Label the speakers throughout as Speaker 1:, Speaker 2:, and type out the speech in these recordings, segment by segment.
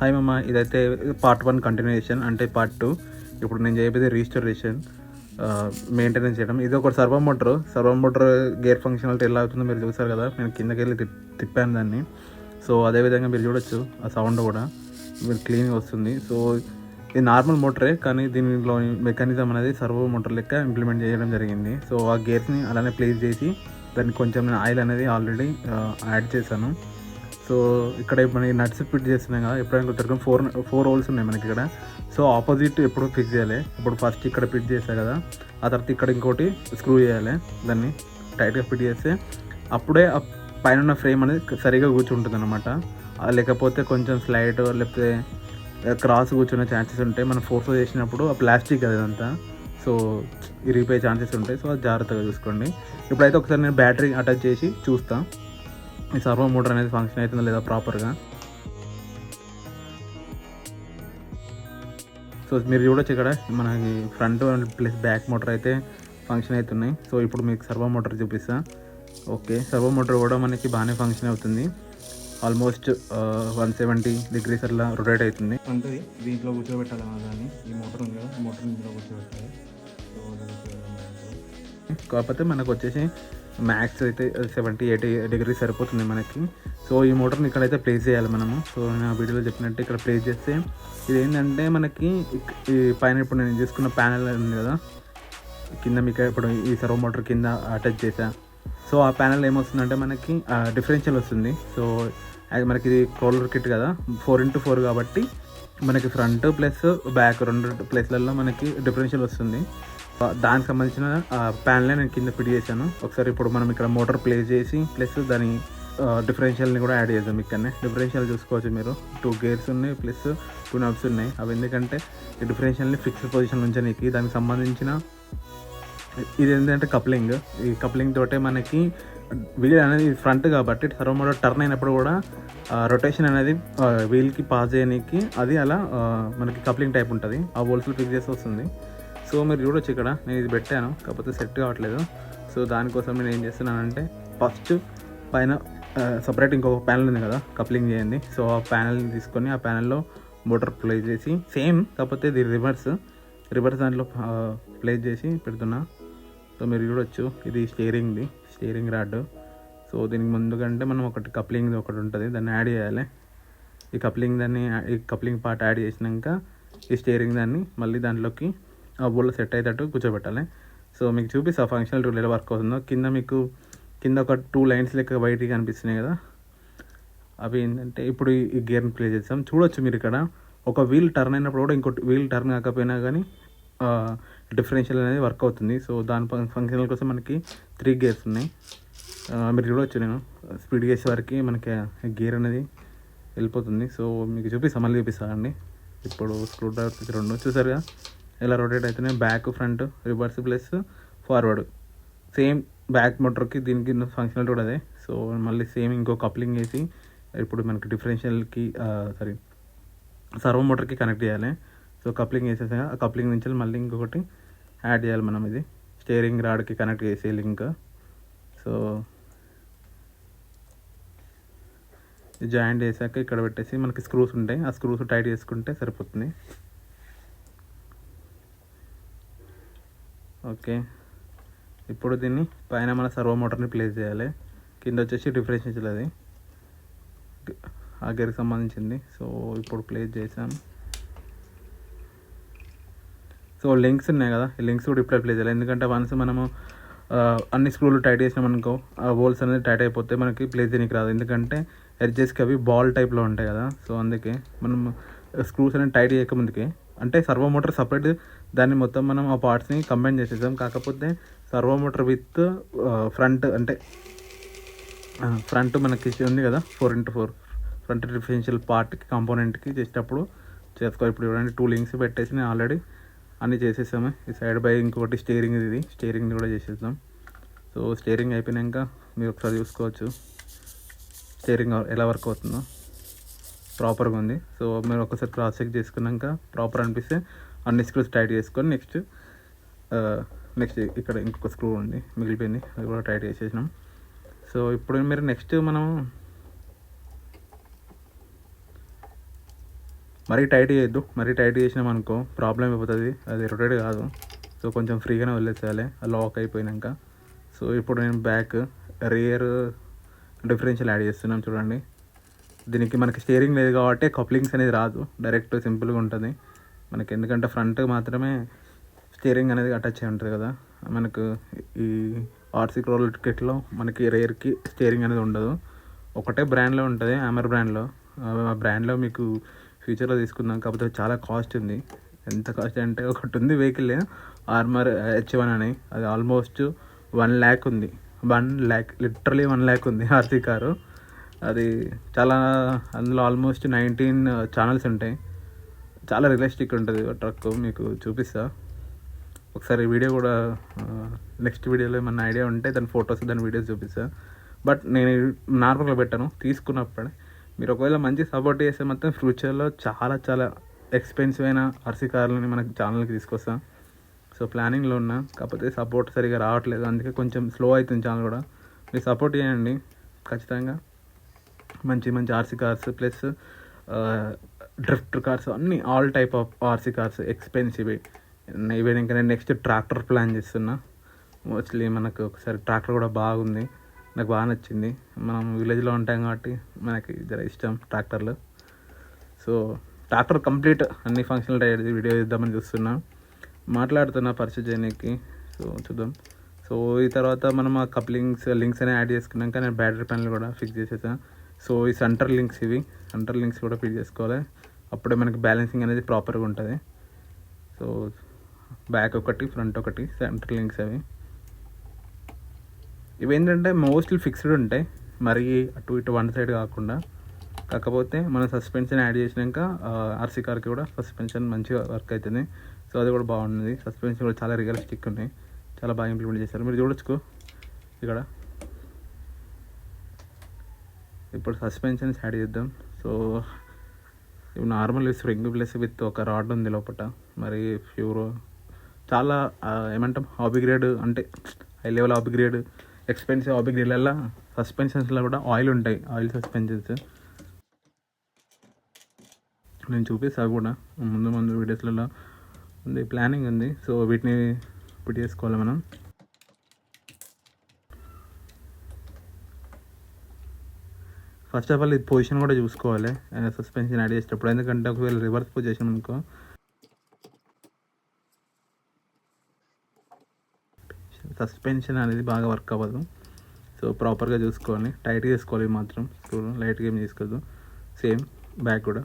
Speaker 1: Hi మమ్మ ఇదైతే part one continuation అంటే పార్ట్ టూ ఇప్పుడు నేను చేయబోయేది రీస్టోరేషన్ మెయింటెనెన్స్ చేయడం. ఇది ఒక servo motor. Servo motor gear functionality ఎలా అవుతుందో మీరు చూసారు కదా. నేను కిందకి వెళ్ళి తిప్పాను దాన్ని. సో అదేవిధంగా మీరు చూడొచ్చు ఆ సౌండ్ కూడా. మీరు క్లీన్గా వస్తుంది. సో ఇది నార్మల్ మోటరే కానీ దీనిలో మెకానిజం అనేది సర్వో మోటార్ లెక్క ఇంప్లిమెంట్ చేయడం జరిగింది. సో ఆ గేర్స్ని అలానే ప్లేస్ చేసి దానికి కొంచెం నేను ఆయిల్ అనేది ఆల్రెడీ యాడ్ చేశాను. సో ఇక్కడ మనకి నట్స్ ఫిట్ చేస్తున్నాం కదా ఎప్పుడైనా గుర్తుపెట్టుకుని ఫోర్ ఫోర్ హోల్స్ ఉన్నాయి మనకి ఇక్కడ. సో ఆపోజిట్ ఎప్పుడు ఫిక్స్ చేయాలి? ఇప్పుడు ఫస్ట్ ఇక్కడ ఫిట్ చేసా కదా ఆ తర్వాత ఇక్కడ ఇంకోటి స్క్రూ చేయాలి దాన్ని టైట్గా ఫిట్ చేస్తే అప్పుడే ఆ పైన ఉన్న ఫ్రేమ్ అనేది సరిగా కూర్చుంటుంది అనమాట లేకపోతే కొంచెం స్లైడ్ లేకపోతే క్రాస్ కూర్చునే ఛాన్సెస్ ఉంటాయి మనం ఫోర్స్ చేసినప్పుడు ఆ ప్లాస్టిక్ అది ఇదంతా సో ఇరిగిపోయే ఛాన్సెస్ ఉంటాయి. సో జాగ్రత్తగా చూసుకోండి. ఇప్పుడైతే ఒకసారి నేను బ్యాటరీ అటాచ్ చేసి చూస్తాను ఈ సర్వో మోటార్ అనేది ఫంక్షన్ అవుతుందా లేదా ప్రాపర్గా సో మీరు చూడొచ్చు ఇక్కడ మనకి ఫ్రంట్ ప్లస్ బ్యాక్ మోటార్ అయితే ఫంక్షన్ అవుతున్నాయి. సో ఇప్పుడు మీకు సర్వో మోటార్ చూపిస్తా. ఓకే సర్వో మోటార్ కూడా మనకి బాగానే ఫంక్షన్ అవుతుంది. ఆల్మోస్ట్ వన్ సెవెంటీ డిగ్రీస్ అట్లా రొటేట్ అవుతుంది. ఉంటుంది దీంట్లో కూర్చోబెట్టాలి దాన్ని. ఈ మోటార్ ఉంది కదా మోటార్ ఇందులో కూర్చోబెట్టాలి. కాకపోతే మనకు వచ్చేసి మ్యాక్స్ అయితే సెవెంటీ ఎయిటీ డిగ్రీ సరిపోతుంది మనకి. సో ఈ మోటార్ని ఇక్కడైతే ప్లేస్ చేయాలి మనము. సో నేను వీడియోలో చెప్పినట్టు ఇక్కడ ప్లేస్ చేస్తే ఇది ఏంటంటే మనకి ఈ పైన ఇప్పుడు నేను చేసుకున్న ప్యానెల్ ఉంది కదా. కింద మీకు ఇప్పుడు ఈ సర్వో మోటార్ కింద అటాచ్ చేసా. సో ఆ ప్యానెల్ ఏమొస్తుందంటే మనకి డిఫరెన్షియల్ వస్తుంది. సో అది మనకి ఇది కోలర్ కిట్ కదా. ఫోర్ ఇంటూ ఫోర్ కాబట్టి మనకి ఫ్రంట్ ప్లస్ బ్యాక్ రెండు ప్లేస్లలో మనకి డిఫరెన్షియల్ వస్తుంది. దానికి సంబంధించిన ప్యాన్లే నేను కింద ఫిట్ చేశాను. ఒకసారి ఇప్పుడు మనం ఇక్కడ మోటార్ ప్లేస్ చేసి ప్లస్ దాని డిఫరెన్షియల్ని కూడా యాడ్ చేద్దాం ఇక్కడనే. డిఫరెన్షియల్ చూసుకోవచ్చు మీరు. టూ గేర్స్ ఉన్నాయి ప్లస్ టూ నబ్స్ ఉన్నాయి. అవి ఎందుకంటే డిఫరెన్షియల్ని ఫిక్స్డ్ పొజిషన్ ఉంచడానికి దానికి సంబంధించిన ఇది ఏంటంటే కప్లింగ్ ఈ కప్లింగ్ తోటే మనకి వీల్ అనేది ఫ్రంట్ కాబట్టి సర్వ టర్న్ అయినప్పుడు కూడా రొటేషన్ అనేది వీల్కి పాస్ చేయడానికి అది అలా మనకి కప్లింగ్ టైప్ ఉంటుంది. ఆ హోల్స్లో ఫిక్స్ చేసి వస్తుంది. సో మీరు చూడొచ్చు ఇక్కడ నేను ఇది పెట్టాను కాకపోతే సెట్ కావట్లేదు. సో దానికోసం నేను ఏం చేస్తున్నానంటే ఫస్ట్ పైన సపరేట్ ఇంకొక ప్యానల్ ఉంది కదా కప్లింగ్ చేయండి. సో ఆ ప్యానల్ని తీసుకొని ఆ ప్యానల్లో మోటార్ ప్లేస్ చేసి సేమ్ కాకపోతే ఇది రివర్స్ రివర్స్ దాంట్లో ప్లేస్ చేసి పెడుతున్నా. సో మీరు చూడొచ్చు ఇది స్టీరింగ్ది స్టీరింగ్ రాడ్ సో దీనికి ముందు కంటే మనం ఒకటి కప్లింగ్ ఒకటి ఉంటుంది దాన్ని యాడ్ చేయాలి. ఈ కప్లింగ్ దాన్ని ఈ కప్లింగ్ పార్ట్ యాడ్ చేసినాక ఈ స్టీరింగ్ దాన్ని మళ్ళీ దాంట్లోకి ఆ బోల్లో సెట్ అయ్యేటట్టు కూర్చోబెట్టాలి. సో మీకు చూపిస్తా ఫంక్షనల్ టూల్ ఎలా వర్క్ అవుతుందో. కింద మీకు కింద ఒక టూ లైన్స్ లెక్క వైట్గా కనిపిస్తున్నాయి కదా. అవి ఏంటంటే ఇప్పుడు ఈ- గేర్ని ప్లే చేస్తాం చూడొచ్చు మీరు ఇక్కడ. ఒక వీల్ టర్న్ అయినప్పుడు కూడా ఇంకోటి వీల్ టర్న్ కాకపోయినా కానీ డిఫరెన్షియల్ అనేది వర్క్ అవుతుంది. సో దాని ఫంక్షనల్ కోసం మనకి త్రీ గేర్స్ ఉన్నాయి. మీరు చూడవచ్చు నేను. స్పీడ్ చేసే వరకు మనకి గేర్ అనేది వెళ్ళిపోతుంది. సో మీకు చూపిస్తాను మళ్ళీ చూపిస్తాను అండి. ఇప్పుడు స్క్రూ డ్రైవర్ రెండు చూసారుగా? ఎలా రొటేట్ అవుతున్నాయి back front reverse plus forward same back మోటార్కి దీనికి ఫంక్షనల్ కూడా అదే. సో మళ్ళీ సేమ్ ఇంకో కప్లింగ్ వేసి ఇప్పుడు మనకి డిఫరెన్షియల్కి సారీ సర్వో మోటార్కి కనెక్ట్ చేయాలి. సో కప్లింగ్ వేసేసాక ఆ కప్లింగ్ నుంచి మళ్ళీ ఇంకొకటి యాడ్ చేయాలి మనం ఇది. స్టేరింగ్ రాడ్కి కనెక్ట్ చేసే లింక్ సో జాయింట్ చేశాక ఇక్కడ పెట్టేసి మనకి స్క్రూస్ ఉంటాయి. ఆ స్క్రూస్ టైట్ చేసుకుంటే సరిపోతుంది. ఓకే. ఇప్పుడు దీన్ని పైన మన సర్వో మోటార్ని ప్లేస్ చేయాలి. కింద వచ్చేసి డిఫరెన్షియల్ అది. ఆ గేర్కి సంబంధించింది. సో ఇప్పుడు ప్లేస్ చేసాం. సో లింక్స్ ఉన్నాయి కదా. ఈ లింక్స్ కూడా ఇప్పుడే ప్లే చేయాలి. ఎందుకంటే వన్స్ మనము అన్ని స్క్రూలు టైట్ చేసినామనుకో ఆ హోల్స్ అనేది టైట్ అయిపోతే మనకి ప్లేస్ చేయడానికి రాదు. ఎందుకంటే ఎడ్జెస్కి అవి బాల్ టైప్లో ఉంటాయి కదా. సో అందుకే మనం స్క్రూస్ అనేది టైట్ చేయకముందుకే అంటే సర్వో మోటార్ సపరేట్ దాన్ని మొత్తం మనం ఆ పార్ట్స్ని కంబైన్ చేసేసాం కాకపోతే సర్వో మోటార్ విత్ ఫ్రంట్ అంటే ఫ్రంట్ మనకి ఉంది కదా four into four front differential పార్ట్కి కాంపోనెంట్కి చేసేటప్పుడు చేసుకో ఇప్పుడు చూడండి టూ లింక్స్ పెట్టేసి నేను ఆల్రెడీ అన్నీ చేసేసాము. ఈ సైడ్ బై ఇంకొకటి స్టీరింగ్ ఇది. స్టీరింగ్ కూడా చేసేద్దాం. సో స్టీరింగ్ అయిపోయినాక మీరు ఒకసారి చూసుకోవచ్చు. స్టీరింగ్ ఎలా వర్క్ అవుతుందో. ప్రాపర్గా ఉంది. సో మీరు ఒకసారి క్రాస్ చెక్ చేసుకున్నాక ప్రాపర్ అనిపిస్తే అన్ని స్క్రూస్ టైట్ చేసుకొని నెక్స్ట్ నెక్స్ట్ ఇక్కడ ఇంకొక స్క్రూ ఉంది మిగిలిపోయింది అది కూడా టైట్ చేసేసినాం. సో ఇప్పుడు మీరు నెక్స్ట్ మనం మరీ టైట్ చేయొద్దు మరీ టైట్ చేసినాం అనుకో ప్రాబ్లం అయిపోతుంది అది రొటేట్ కాదు. సో కొంచెం ఫ్రీగానే వదిలేసేయాలి లాక్ అయిపోయినాక. సో ఇప్పుడు నేను బ్యాక్ రియర్ డిఫరెన్షియల్ యాడ్ చేస్తున్నాం చూడండి. దీనికి మనకి స్టీరింగ్ లేదు కాబట్టి కప్లింగ్స్ అనేది రాదు డైరెక్ట్ సింపుల్గా ఉంటుంది. మనకి ఎందుకంటే ఫ్రంట్ మాత్రమే స్టీరింగ్ అనేది అటాచ్ అయి ఉంటుంది కదా. మనకు ఈ ఆర్సీ క్రోల్ కిట్లో మనకి రేర్కి స్టీరింగ్ అనేది ఉండదు. ఒకటే బ్రాండ్లో ఉంటుంది అమర్ బ్రాండ్లో. ఆ బ్రాండ్లో మీకు ఫ్యూచర్లో తీసుకుందాం కాకపోతే చాలా కాస్ట్ ఉంది. ఎంత కాస్ట్ అంటే ఒకటి ఉంది వెహికల్ ఆర్మర్ హెచ్ వన్ అని. అది ఆల్మోస్ట్ వన్ ల్యాక్ ఉంది. One lakh literally one lakh ఉంది ఆర్సీ కారు. అది చాలా అందులో ఆల్మోస్ట్ నైన్టీన్ ఛానల్స్ ఉంటాయి. చాలా రియలిస్టిక్ ఉంటుంది ట్రక్ మీకు చూపిస్తా. ఒకసారి వీడియో కూడా నెక్స్ట్ వీడియోలో ఏమన్నా ఐడియా ఉంటే దాని ఫొటోస్ దాని వీడియోస్ చూపిస్తా. బట్ నేను నార్మల్గా పెట్టాను తీసుకున్నప్పుడే. మీరు ఒకవేళ మంచి సపోర్ట్ చేస్తే మాత్రం ఫ్యూచర్లో చాలా చాలా ఎక్స్పెన్సివ్ అయిన ఆర్సీ కార్లని మనకి ఛానల్కి తీసుకొస్తాం. సో ప్లానింగ్లో ఉన్నా. కాకపోతే సపోర్ట్ సరిగా రావట్లేదు. అందుకే కొంచెం స్లో అవుతుంది ఛానల్ కూడా. మీరు సపోర్ట్ చేయండి. ఖచ్చితంగా. మంచి మంచి RC cars plus drift cars అన్ని all type of RC cars expensive even ఇంకా నేను నెక్స్ట్ ట్రాక్టర్ ప్లాన్ చేస్తున్నా. మోస్ట్లీ మనకు ఒకసారి ట్రాక్టర్ కూడా బాగుంది. నాకు బాగా నచ్చింది. మనం విలేజ్లో ఉంటాం కాబట్టి మనకి జర ఇష్టం ట్రాక్టర్లు సో ట్రాక్టర్ కంప్లీట్ అన్ని ఫంక్షన్లు అయ్యేది వీడియో ఇద్దామని చూస్తున్నా. మాట్లాడుతున్నా పర్చేజ్ చేయడానికి సో చూద్దాం. సో ఈ తర్వాత మనం ఆ కప్లింగ్స్ లింక్స్ అనేవి యాడ్ చేసుకున్నాక నేను బ్యాటరీ ప్యానల్ కూడా ఫిక్స్ చేసేసాను సో ఈ సెంటర్ లింక్స్ ఇవి. సెంటర్ లింక్స్ కూడా ఫిక్స్ చేసుకోవాలి. అప్పుడే మనకి బ్యాలెన్సింగ్ అనేది ప్రాపర్గా ఉంటుంది. సో బ్యాక్ ఒకటి ఫ్రంట్ ఒకటి సెంటర్ లింక్స్ అవి. ఇవి ఏంటంటే మోస్ట్లీ ఫిక్స్డ్ ఉంటాయి. మరి అటు ఇటు వన్ సైడ్ కాకుండా. కాకపోతే మనం సస్పెన్షన్ యాడ్ చేసినాక ఆర్సీ కార్కి కూడా సస్పెన్షన్ మంచిగా వర్క్ అవుతుంది సో అది కూడా బాగుంది. సస్పెన్షన్ కూడా చాలా రియలిస్టిక్ ఉన్నాయి. చాలా బాగా ఇంప్లిమెంట్ చేశారు. మీరు చూడొచ్చు ఇక్కడ. ఇప్పుడు సస్పెన్షన్స్ యాడ్ చేద్దాం. So normal spring plus with ఒక రాడ్ ఉంది లోపల మరి ఫ్యూరో చాలా ఏమంటాం హాబీ గ్రేడ్ అంటే high level hobby grade expensive hobby గ్రేడ్లలో సస్పెన్షన్స్లో కూడా ఆయిల్ ఉంటాయి ఆయిల్ సస్పెన్షన్స్ నేను చూపిస్తాను కూడా ముందు ముందు వీడియోస్లలో ఉంది ప్లానింగ్ ఉంది. సో వీటిని పుట్టి చేసుకోవాలి మనం. ఫస్ట్ ఆఫ్ ఆల్ ఇది పొజిషన్ కూడా చూసుకోవాలి. సస్పెన్షన్ యాడ్ చేసేటప్పుడు. ఎందుకంటే ఒకవేళ రివర్స్ పొజిషన్ అనుకో. సస్పెన్షన్ అనేది బాగా వర్క్ అవ్వదు. సో ప్రాపర్గా చూసుకోవాలి. టైట్గా చేసుకోవాలి మాత్రం. స్క్రూ లైట్గా ఏం చేసుకోవద్దు సేమ్ బ్యాక్ కూడా.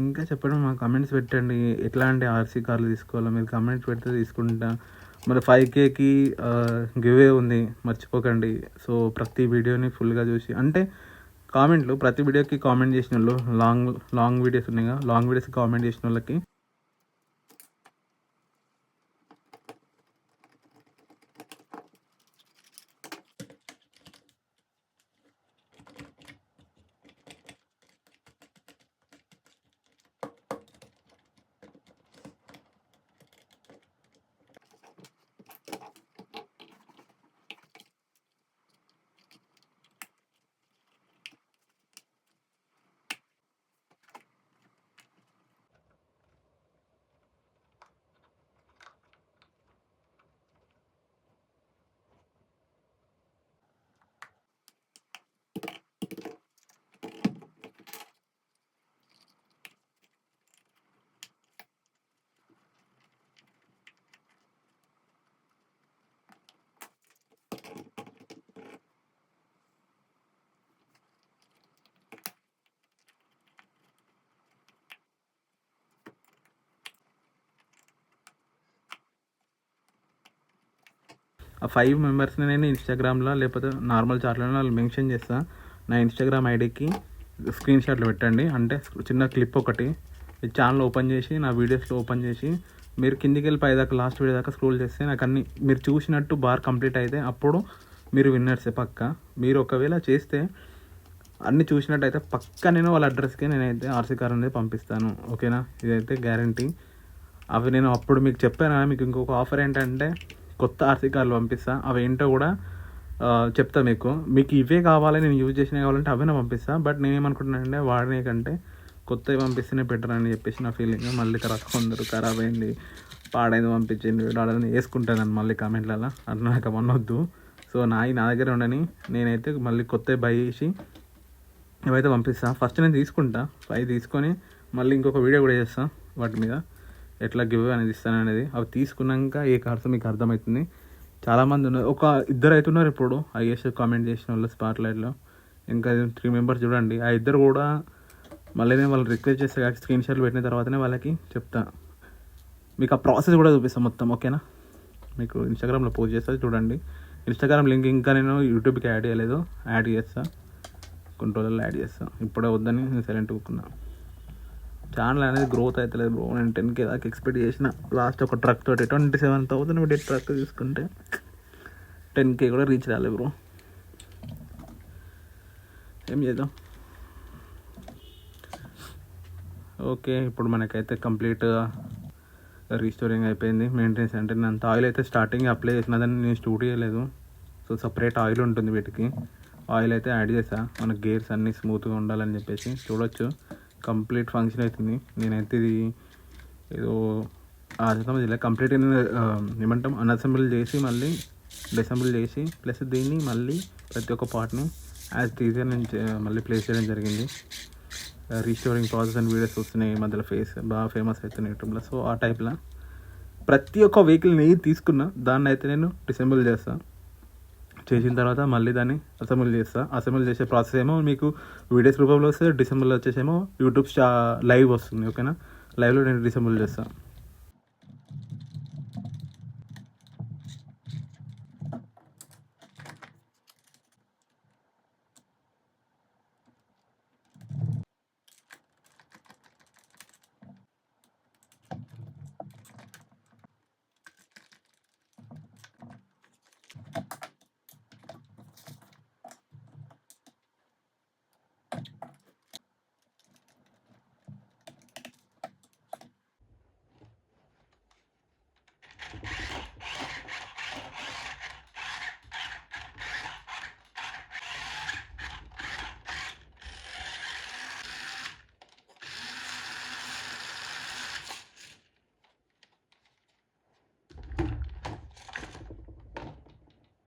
Speaker 1: ఇంకా చెప్పడం మా కమెంట్స్ పెట్టండి. ఎట్లాంటి ఆర్సీ కార్లు తీసుకోవాలో మీరు కమెంట్స్ పెడితే తీసుకుంటా. మరి ఫైవ్ కేకి గివే ఉంది మర్చిపోకండి. సో ప్రతి వీడియోని ఫుల్గా చూసి అంటే కామెంట్లు ప్రతి వీడియోకి కామెంట్ చేసిన వాళ్ళు లాంగ్ లాంగ్ వీడియోస్ ఉన్నాయి కదా లాంగ్ వీడియోస్ కామెంట్ చేసిన వాళ్ళకి ఆ ఫైవ్ మెంబర్స్ని నేను ఇన్స్టాగ్రామ్లో లేకపోతే నార్మల్ చాట్లలో మెన్షన్ చేస్తాను నా ఇన్స్టాగ్రామ్ ఐడికి స్క్రీన్ షాట్లు పెట్టండి. అంటే చిన్న క్లిప్ ఒకటి. ఛానల్ ఓపెన్ చేసి నా వీడియోస్లో ఓపెన్ చేసి మీరు కిందికి వెళ్ళి పైదాకా లాస్ట్ వీడియో దాకా స్క్రోల్ చేస్తే నాకు అన్ని మీరు చూసినట్టు బార్ కంప్లీట్ అయితే అప్పుడు మీరు విన్నర్సే పక్క. మీరు ఒకవేళ చేస్తే అన్ని చూసినట్టయితే పక్క నేను వాళ్ళ అడ్రస్కి నేనైతే ఆర్సీ కార్ అనేది పంపిస్తాను. ఓకేనా? ఇదైతే గ్యారంటీ అవి నేను అప్పుడు మీకు చెప్పాను? మీకు ఇంకొక ఆఫర్ ఏంటంటే కొత్త ఆర్సీ కార్లు పంపిస్తా అవి ఏంటో కూడా చెప్తా మీకు. మీకు ఇవే కావాలి నేను యూజ్ చేసినవి కావాలంటే అవే పంపిస్తా బట్ నేనేమనుకుంటున్నానంటే వాడినే కంటే కొత్తవి పంపిస్తేనే బెటర్ అని చెప్పేసి నా ఫీలింగ్ మళ్ళీ తర్వాత కొందరు ఖరాబ్ అయింది పాడైంది పంపించింది వాళ్ళని వేసుకుంటాను మళ్ళీ కామెంట్లలో అట్లా నాకు అవన్నొద్దు సో నాయి నా దగ్గర ఉండని నేనైతే మళ్ళీ కొత్తవి బై చేసి ఇవైతే పంపిస్తాను ఫస్ట్ నేను తీసుకుంటా ఫైవ్ తీసుకొని మళ్ళీ ఇంకొక వీడియో కూడా చేస్తాను వాటి మీద. ఎట్లా గివ్ అనేది ఇస్తాను అనేది అవి తీసుకున్నాక ఏ కార్స్ మీకు అర్థమవుతుంది. చాలామంది ఉన్నారు. ఒక ఇద్దరు అవుతున్నారు ఇప్పుడు ఐఎస్ కామెంట్ చేసిన వాళ్ళు స్పాట్లైట్లో. ఇంకా త్రీ మెంబర్స్ చూడండి. ఆ ఇద్దరు కూడా మళ్ళీ నేను వాళ్ళు రిక్వెస్ట్ చేస్తే స్క్రీన్ షాట్లు పెట్టిన తర్వాతనే వాళ్ళకి చెప్తా. మీకు ఆ ప్రాసెస్ కూడా చూపిస్తాను మొత్తం ఓకేనా? మీకు ఇన్స్టాగ్రామ్లో పోస్ట్ చేస్తా చూడండి. ఇన్స్టాగ్రామ్ లింక్ ఇంకా నేను యూట్యూబ్కి యాడ్ చేయలేదు. యాడ్ చేస్తా. కొన్ని రోజుల్లో యాడ్ చేస్తాను ఇప్పుడే వద్దని నేను సైలెంట్ కూకున్నాను ఛానల్ అనేది గ్రోత్ అవుతలేదు బ్రో నేను టెన్ కే దాకా ఎక్స్పెక్ట్ చేసిన లాస్ట్ ఒక ట్రక్ తోటి ట్వంటీ సెవెన్ థౌసండ్ పెట్టి ట్రక్ తీసుకుంటే టెన్ కే కూడా రీచ్ రాలేదు బ్రో ఏం చేద్దాం? ఓకే ఇప్పుడు మనకైతే కంప్లీట్గా రీస్టోరింగ్ uh, అయిపోయింది. మెయింటెనెన్స్ అంటే నేను అంత ఆయిల్ అయితే స్టార్టింగ్ అప్లై చేసిన దాన్ని నేను స్టూట్ చేయలేదు. సో సపరేట్ ఆయిల్ ఉంటుంది వీటికి. ఆయిల్ అయితే యాడ్ చేసా. మన గేర్స్ అన్నీ స్మూత్గా ఉండాలని చెప్పేసి చూడొచ్చు. కంప్లీట్ ఫంక్షన్ అవుతుంది నేనైతే ఇది ఏదో అర్థం ఇలా కంప్లీట్ ఏమంటాం అన్అసెంబుల్ చేసి మళ్ళీ డిసెంబుల్ చేసి ప్లస్ దీన్ని మళ్ళీ ప్రతి ఒక్క పార్ట్ని యాజ్ టీజర్ నుంచి మళ్ళీ ప్లేస్ చేయడం జరిగింది. రీస్టోరింగ్ ప్రాసెస్ అండ్ వీడియోస్ వస్తున్నాయి మధ్యలో ఫేస్ బాగా ఫేమస్ అవుతున్నాయి యూట్యూబ్లో. సో ఆ టైప్లో ప్రతి ఒక్క వెహికల్ నేను తీసుకున్నా దాన్ని అయితే నేను డిసెంబుల్ చేస్తాను చేసిన తర్వాత మళ్ళీ దాన్ని అసెంబ్లీ చేస్తా. అసెంబ్లీ చేసే ప్రాసెస్ ఏమో మీకు వీడియోస్ రూపంలో వస్తే డిసెంబర్లో వచ్చేసేమో యూట్యూబ్ లైవ్ వస్తుంది ఓకేనా? లైవ్లో నేను డిసెంబుల్ చేస్తాను